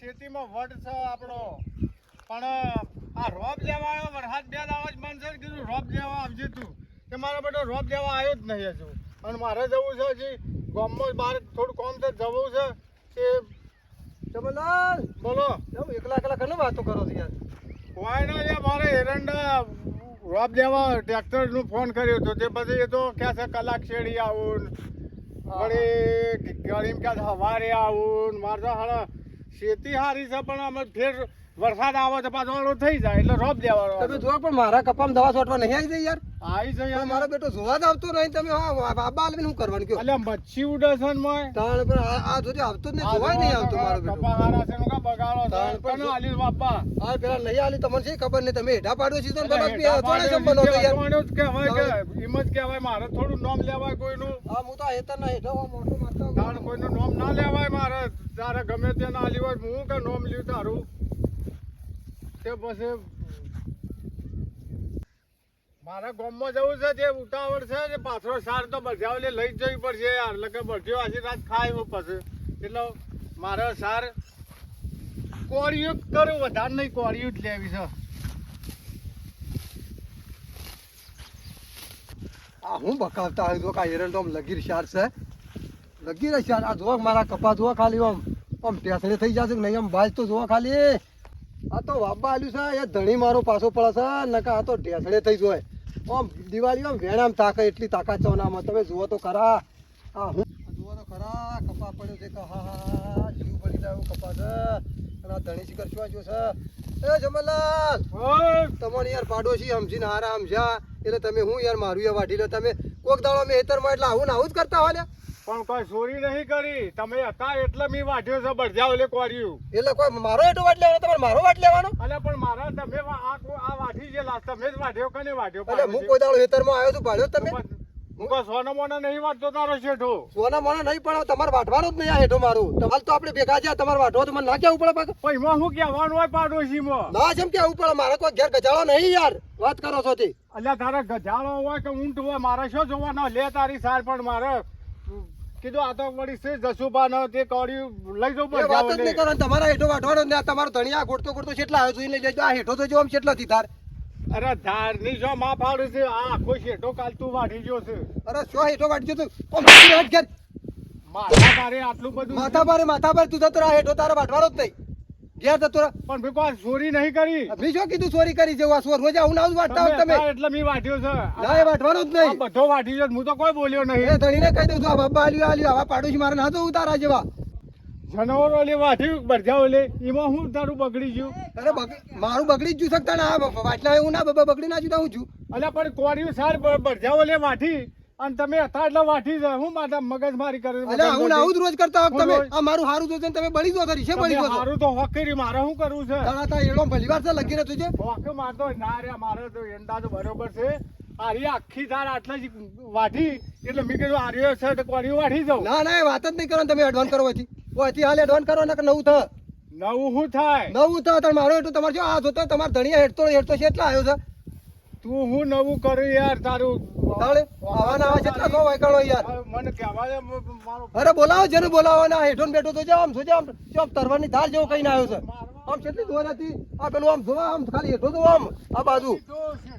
ખેતીમાં વડ છે આપણો. પણ આ રોપ લેવા આવ્યો વરસાદ બે દાવા જ બંધ છે કીધું રોપ લેવા આવજે તું કે મારો બેટો રોપ લેવા આવ્યો જ નહીં હજુ. અને મારે જવું છે હજી. ગામમાં બહાર થોડું કોમ છે જવું છે. કે જમલાલ બોલો. કેમ એકલા એકલા કને વાતો કરો છો યાર? કોઈ ના યાર મારે એરંડા રોપ લેવા ટ્રેક્ટરનું ફોન કર્યો હતો તે પછી એ તો કે છે કલાક શેડી આવું વળી ગળીમ કે સવારે આવું મારે તો હાલ ખેતી સારી છે પણ અમે ફેર વરસાદ આવે તો પાછો થઈ જાય એટલે રોપ દેવાનો તમે જો પણ મારા કપામાં દવા છોટવા નહીં આવી જાય યાર. આવી જાય યાર મારો બેટો જોવા જ આવતો નહીં તમે હા બાબા આલવી શું કરવાનું કયો એટલે મચ્છી ઉડે છે ને મોય. તાણ પણ આ જોજે આવતો જ નહીં જોવાય નહીં આવતો મારો બેટો. કપા હારા છે નું કા બગાડો તાણ પણ આલી બાપા. આ પેલા નહીં આલી તમને છે ખબર નહીં તમે હેઠા પાડો છે તો બરાબર હેઠા થોડા પાડ્યો હતો યાર અજવાળ્યો જ કહેવાય કે જ કહેવાય મારે થોડું નામ લેવાય કોઈનું. હા હું તો આ નહીં હેઠા મોટો મારતો તાણ કોઈનું નામ ના લેવાય મારે. તારે ગમે તે ના આલી હોય હું કે નામ લ્યું તારું? તે પછી મારે ગામમાં જવું છે, જે ઉતાવળ છે, જે પાછળ સાર તો બજાવલે લઈ જ જવી પડશે યાર. એટલે કે આજે રાત ખાય પછી. એટલે મારે સાર કોળિયું કરું, વધારે નહીં કોળિયું જ લેવી છે. આ હું બકાવતા હોય તો કા એરંડો આમ લગીર શાર છે. લગીર શાર આ જોવા મારા કપા જોવા ખાલી આમ આમ ટેસડે થઈ જશે કે નહીં, આમ બાજ તો જોવા ખાલી. આ તો વાપા આલ્યું છે એ ધણી મારો પાછો પડે છે નકા આ તો ઢેસડે થઈ જોય. આમ દિવાળી આમ વેણામ તાકે એટલી તાકાત છે ઓનામાં તમે જુઓ તો ખરા. આ હું જુઓ તો ખરા કપા પડ્યો છે કે હા જીવ પડી જાય કપા છે. અને આ ધણી શિખર શું જો છે? એ જમલાલ! તમને યાર પાડોશી સમજીને આરામ સમજ્યા. એટલે તમે હું યાર મારું યાર વાઢી લો. તમે કોક દાડો મેં હેતરમાં એટલે આવું ને આવું જ કરતા હોય ને પણ કોઈ ચોરી નહીં કરી. તમે હતા એટલે મેં વાઢ્યો છે બળજાવ એટલે કોર્યું એટલે કોઈ મારો એટલો વાટ લેવાનો તમારે મારો વાટ લેવાનો? અલે પણ મારા તમે આ આ વાઢી છે લાસ્ટ તમે જ વાઢ્યો કને વાઢ્યો? એટલે હું કોઈ દાડો હેતરમાં આવ્યો છું ભાડ્યો તમે? હું કોઈ સોના મોના નહીં વાટતો તારો શેઠો. સોના મોના નહીં પણ તમારે વાટવાનું જ નહીં આ હેઠો મારું. તમારે તો આપણે ભેગા છે તમારે વાટવો તો મને ના કેવું પડે પાછું. પણ એમાં શું કહેવાનું હોય પાડોશીમાં. ના જેમ કેવું પડે મારે કોઈ ઘેર ગજાળો નહીં યાર વાત કરો છો તે. અલ્યા તારે ગજાળો હોય કે ઊંટ હોય મારે શું જોવાના? લે તારી સાર પણ મારે. કીધું આ તો વળી છે જસુબા નો તે કોળ્યું લઈ જવું એ વાત જ નહીં કરો તમારા હેઠો વાટવાનો જ તમારો ધણિયા ગોઠતો ગોઠતો કેટલા આવ્યો જોઈને લેજો આ હેઠો તો જો આમ કેટલો થી ધાર. અરે ધારની જો માં પાડું છે આ આખો શેઠો કાલ તું વાઢી ગયો છે. અરે શું હેઠો તું? ઓમ ઊભી રહે માથા તારે આટલું બધું માથા પારે માથા પર તું તો હેઠો તારે વાટવાનો જ નહીં. ઘેર જતો પણ ભઈ કોઈ ચોરી નહીં કરી. મેં શું કીધું ચોરી કરી જેવું આ ચોર રોજ આવું ને વાટતા હોય તમે. એટલે મેં વાટ્યો છે. ના એ વાટવાનો જ નહીં. બધો વાટી ગયો હું તો કોઈ બોલ્યો એ નહીં ધણીને કહી દઉં છું આ બાબા આલ્યો આલ્યો આવા પાડોશી મારે ના તો ઉતારા જેવા. જનાવર ઓલી વાટી બરજા ઓલે. એમાં હું તારું બગડી ગયું? અરે મારું બગડી જ જુ શકતા ના વાટલા હું ના બાબા બગડી ના જુદા હું છું. અલ્યા પણ કોર્યું સાર બરજા ઓલે વાઢી અને તમે હતા એટલે વાઠી જાય. હું મારા મગજ મારી કરે અલે હું આવું જ રોજ કરતા હોક તમે. આ મારું હારું જોજે તમે બળી જો છે બળી જો છો મારું તો હોક કર્યું મારે શું કરવું છે? તારા તા એડો ભલીવાર છે લગીને તુજે હોકે મારતો ના રે મારે તો એંડા તો બરોબર છે. આરી આખી તાર આટલા જ વાઢી એટલે મેં કીધું આર્યો છે તો કોરી વાઢી જાઉં. ના ના એ વાત જ નહીં કરો તમે એડવાન્સ કરો હોયથી હોયથી હાલ એડવાન્સ કરો ને કે નવું થ. નવું શું થાય? નવું થ તાર મારો એટલું તમારે જો આ જોતો તમારે ધણિયા હેઠતો હેઠતો છે એટલા આવ્યો છે. તું હું નવું કરું યાર તારું તાણે આવા ના આવા જેટલા સો વાયકાળો યાર? મને કહેવાય મારો અરે બોલાવો જેને બોલાવો ને હેઠો ને બેઠો તો જાવ આમ જોજે આમ. ચોપ તરવાની ધાર જેવો કઈ આવ્યો છે. આમ કેટલી દોર હતી? આ પેલું આમ જોવા આમ ખાલી હેઠો તો આમ આ બાજુ. શેરડી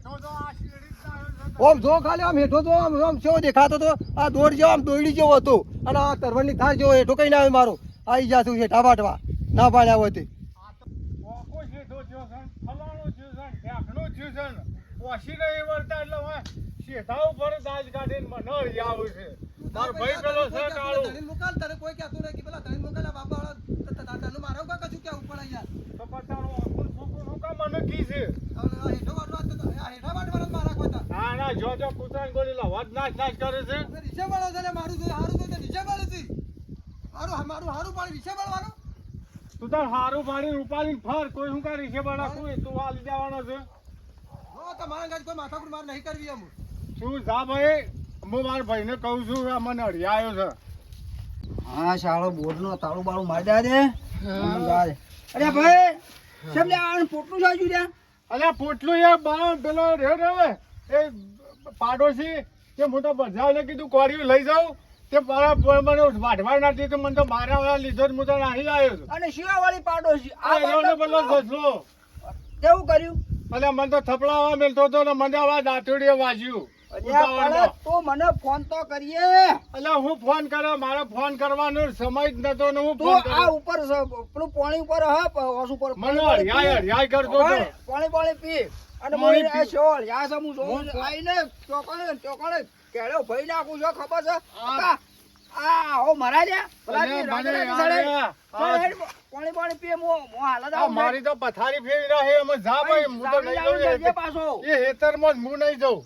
જ જો ખાલી આમ હેઠો તો આમ આમ કેવો દેખાતો તો? આ દોડ જેવો આમ દોયડી જેવો હતો. અને આ તરવાની ધાર જેવો હેઠો કઈ ના આવ્યો મારો. આવી જાતું હેઠા વાટવા ના પાડ્યા હોય તે. ને, ફલાણો ને, ઢેકણું ને. નહીં વળતા એટલે હવે શેઠા દાજ કાઢીને મને હળી છે. મારો ભાઈ પેલો છે કાળો. કોઈ કહેતું નહીં કે પેલા ધણી મોકલ્યા બાપા વાળા તાતાનું મારા ઉપર કશું કેવું પડે યાર તો પતાનો અકુલ ફૂકુલ હું મને કી છે? હવે હેઠો વાટવા તો હેઠા વાટવાના જ મારા કોઈ ના ના જો જો કૂતરાને ગોળી લાવવા જ નાચ નાચ કરે છે. હવે વાળો છે ને મારું જોઈ હારું વાળો છે. મારું મારું હારું પાડી રીસે વાળવાનો તું તાર હારું પાણી રૂપાલીને ફર. કોઈ શું કા છે બડા કોઈ તું હાલી જવાનો છે. હો તમારા ગાજ કોઈ માથાકૂટ માર નહીં કરવી એમ. તું જા ભાઈ? હું મારા ભાઈને કહું છું કે મને હળી છે. હા શાળો બોર્ડનો તાળું બાળું મારી દે. અરે ભાઈ કેમ લે આ પોટલું જાજુ લ્યા અલ્યા પોટલું એ બા પેલો ને હવે. એ પાડોશી કે હું તો બધાને કીધું કોળિયું લઈ જાઉં. તે મારા મને વાઢવા ના દીધું મને તો મારા વાળા લીધો જ હું તો નાહી આવ્યો છું. અને શિવાવાળી પાડોશી? આ એનો સસલો કેવું કર્યું? અને મને તો થપડાવા મેલતો હતો ને મને આવા દાંતડીએ વાજ્યું. મને ફોન તો કરીએ. એટલે હું ફોન કરે મારે ફોન કરવાનો સમય જ નતો ને હું ફોન આ ઉપર પેલું પાણી ઉપર હ પ- ઉપર મને હરિયાય હરિયાય કરતો હતો પાણી પાણી પાણી પી. અને મને આ શોળ યા છે હું આઈને ચોકણે ચોકણે કેળો ભઈ નાખું છો ખબર છે? આ- હો મરા લ્યા? પેલા અને જે મને રાજા રાજા યાર સાડે. આ- ચાલ હેડ, પાણી પાણી પીએ મો મો હાલત આ મારી તો પથારી ફેરી રહે એમાં જા ભાઈ હું તો નહીં જઉં પાછો. એ હેતરમાં હું નહીં જઉં.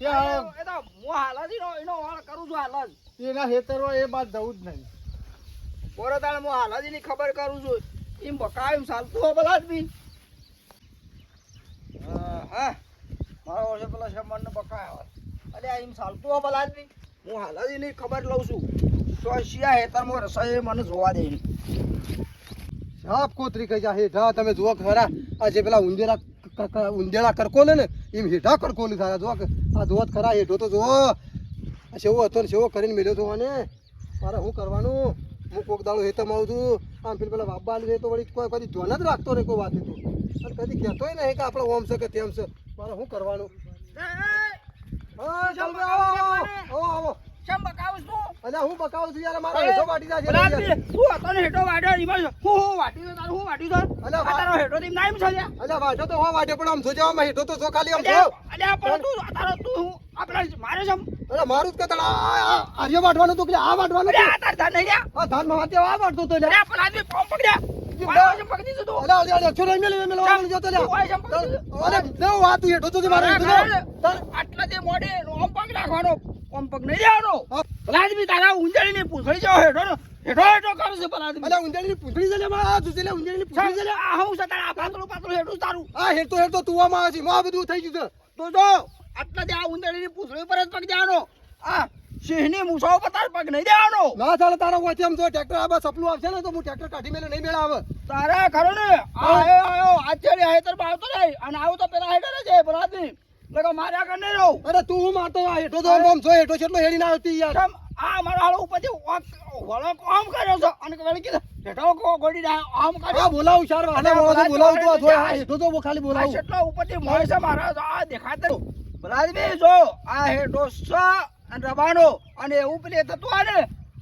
એ આ- એ તો હું હાલત ઈનો ઈનો વાળ કરું છું હાલત એના હેતરમાં એ બાદ જવું જ નહીં. પોરતાળ હું હાલતની ખબર કરું છું. એમ બકાયું ચાલતું હો પેલા જ બી. હા, હા. મારો વર્ષે પેલા શમણ ને બકાયો અરે આ એમ ચાલતું હો પેલા જ બી. હું હાલતની ખબર લઉં છું. તો શિયા હેતરમાં રસાઈ મને જોવા દે. એમ. સાપ કોતરી કઈ જા હેઠા તમે જુઓ ખરા. આજે પેલા ઉંદેરા ઉંદેરા કરકો ને એમ હેઠા કરકોલી થાય જો કે આ ધોત ખરા હેઠો તો જુઓ. સેવો હતો ને સેવો કરીને મેળ્યો તો અને મારે શું કરવાનું? હું કોક દાડો હેતો આવું છું. આમ પેલા પેલા બાબા આલી તો વળી કોઈ કદી ધોન જ રાખતો રે કોઈ વાત તો. અને કદી કહેતોય નહીં કે આપણે ઓમ છે કે તેમ છે. મારે શું કરવાનું? આવો આવો. શેમ બકાવું છું? અલ્યા હું બકાવું છું યાર મારા હેઠો વાટી છે. તું હતો ને હેઠો વાટ્યો? એમાં હું હું વાટી દો તારું હું વાટી દો અલા, આ તારો હેઠો તેમ ના છે અલ્યા વાટો તો હો વાટે પણ આમ જોજો હેઠો તો જો ખાલી આમ જો અલ્યા, અલ્યા, પણ તું તારો તું મારે છે અરે મારું આ આ- આર્ય વાટવાનું તું કે આ વાટવાનું અરે આ તાર ધાન નહીં લ્યા. આ ધાનમાં વાટે આ વાટતો તો લ્યા. પેલા આદમી ફોર્મ પકડ્યા. તું. તું તું તો તો. આટલા જે મોડે રોમ પગ નાખવાનો ઓમ પગ નહીં. પેલા આદમી તારા ઊંઝાડીની પૂંછડી જેવો હેઠો ને હેઠો હેઠો કરે છે પેલા આદમી. અલે ની પૂંછડી જલે મારા આ જુસે લે ની પૂંછડી જલે આ હું છે તારા આ પાતળું પાતળું હેઠું તારું. આ હેઠો હેઠો તું આમાં આવી છે માં બધું થઈ ગયું છે. તો જો આટલા દે આ ઊંઝાડીની પૂંછડી પર જ પગ જવાનો આ સિંહની મૂછો પર તાર પગ નહીં દેવાનો. ના ચાલે તારા વચ્ચે આમ જો ટ્રેક્ટર આ બસ સપલું આવશે ને તો હું ટ્રેક્ટર કાઢી મેલે નહીં મેળા આવે તારા ખરો ને આયો આયો આચાર્ય હેતર બાવતો રહી અને આવું તો પેલા હેઠળ જ છે પેલા આદમી. લગો માર્યા કર નહીં રહું. અરે તું હું મારતો આ હેઠો તો આમ છો હેઠો છેટલો હેડી ના આવતી યાર. કેમ? આ મારો હાલો ઉપરથી વળો આમ કર્યો છો? અને વળી કીધું હેઠો કો ગોડી દા આમ કા કર્યો બોલાવું ચાર વાને બોલાવું બોલાવું તો જો આ હેઠો તો ખાલી બોલાવું. કેટલો ઉપરથી મોય છે મારા આ દેખાતો બરાબર જો આ હેઠો છ અને રબાનો અને એવું પેલી થતું આ ને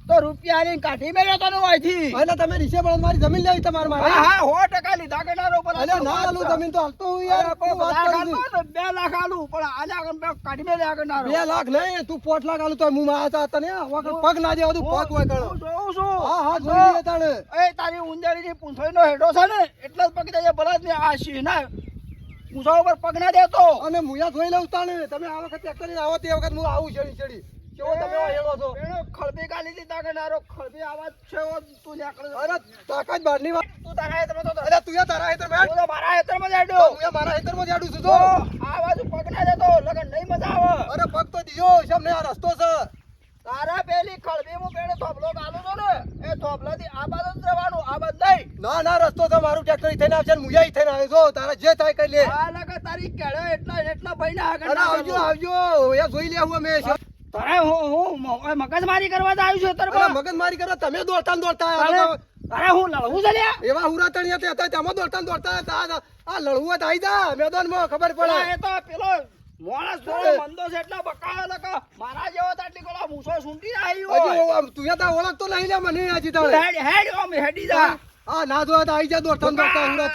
તો રૂપિયા લઈને કાઢી મેળ્યો તને અહીંથી અને તમે રીસે પણ મારી જમીન લેવી તમારે મારે. હા હા ટકા લીધા ગણારો પર અલે ના આલું જમીન તો હાલતો હું યાર તું વાત કરું. પણ બે લાખ આલું પણ આજે આગળ બે કાઢી મેળ્યા ગણારો બે લાખ નહીં તું પોટ લાખ આલું તો હું મારા તને વગર પગ ના દે તું પગ હોય કણો જોઉં છું. હા હા જોઈ લે તાણે. એ તારી ઉંજાડીની પૂંછડીનો હેડો છે ને એટલે જ પગ દેજે ભલા ને આ સિંહના પૂંછા ઉપર પગ ના દેતો. અને મુયા જોઈ લઉં તાણે. તમે આ વખત ટ્રેક્ટર લઈને આવો તે વખત હું આવું છેડી છેડી. કેવો તમે હેલો છો? ખળબી ગાલી દીધા કે નારો ખળબી આવાજ છે તું નીકળ અરે તાકાત બહારની વાત. તું તારા હેતરમાં તો અરે તું તારા હેતર મેં હું મારા હેતરમાં જ તો હેડ્યો મારા હેતરમાં જ આડું છું તો. તો આ બાજુ પગ ના દેતો લગન નહીં મજા આવે. અરે પગ તો દિયો શમ ને આ રસ્તો છે? તારા પેલી ખળબી હું પેલે થોભલો ગાલું છું ને એ થોભલાથી આ બાજુ જવાનું આ બાજુ નહીં. ના ના રસ્તો છે મારું ટ્રેક્ટર થઈને આવશે ને મુયા થઈને આવે જો તારે જે થાય કરી લે. આ લગન તારી કેળે એટલા એટલા ભાઈ ના આગળ આવજો જોઈ લે હું અમે. તારે હું મગજમારી કરવા જ આવ્યું છું તારે અરે મગજ મારી કરો તમે દોડતા દોડતા અરે હું લડવું છે એવા હુરા તણિયા તે હતા તેમાં દોડતા દોડતા હતા આ- લડવું તો આઈ જા મેદાનમાં ખબર પડે. એ તો પેલો માણસ થોડો મંદો છે એટલે બકાયો લકા મારા જેવો તો આટલી પેલો મૂછો સુંટી આવી હોય. તું તા ઓળખતો નહીં લે મને હજી તું હેડ હેડ ઓમ હેડી જા. આ ના દોડતા તો આઈ જા દોડતા દોડતા હુરા